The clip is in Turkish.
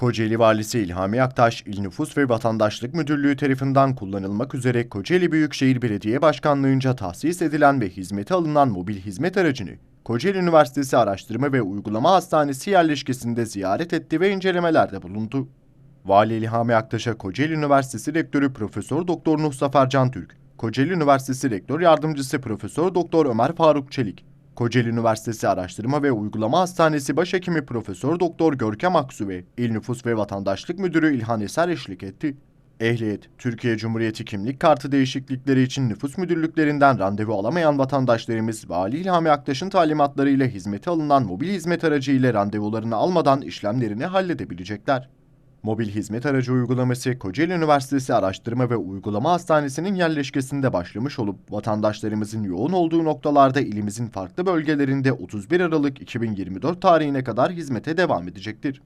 Kocaeli Valisi İlhami Aktaş, İl Nüfus ve Vatandaşlık Müdürlüğü tarafından kullanılmak üzere Kocaeli Büyükşehir Belediye Başkanlığı'nca tahsis edilen ve hizmete alınan mobil hizmet aracını Kocaeli Üniversitesi Araştırma ve Uygulama Hastanesi yerleşkesinde ziyaret etti ve incelemelerde bulundu. Vali İlhami Aktaş'a Kocaeli Üniversitesi Rektörü Profesör Doktor Nuh Zafer Cantürk, Kocaeli Üniversitesi Rektör Yardımcısı Profesör Doktor Ömer Faruk Çelik, Kocaeli Üniversitesi Araştırma ve Uygulama Hastanesi Başhekimi Profesör Doktor Görkem Aksu ve İl Nüfus ve Vatandaşlık Müdürü İlhan Eser eşlik etti. Ehliyet, Türkiye Cumhuriyeti kimlik kartı değişiklikleri için nüfus müdürlüklerinden randevu alamayan vatandaşlarımız Vali İlhami Aktaş'ın talimatlarıyla hizmete alınan mobil hizmet aracı ile randevularını almadan işlemlerini halledebilecekler. Mobil hizmet aracı uygulaması Kocaeli Üniversitesi Araştırma ve Uygulama Hastanesi'nin yerleşkesinde başlamış olup vatandaşlarımızın yoğun olduğu noktalarda ilimizin farklı bölgelerinde 31 Aralık 2024 tarihine kadar hizmete devam edecektir.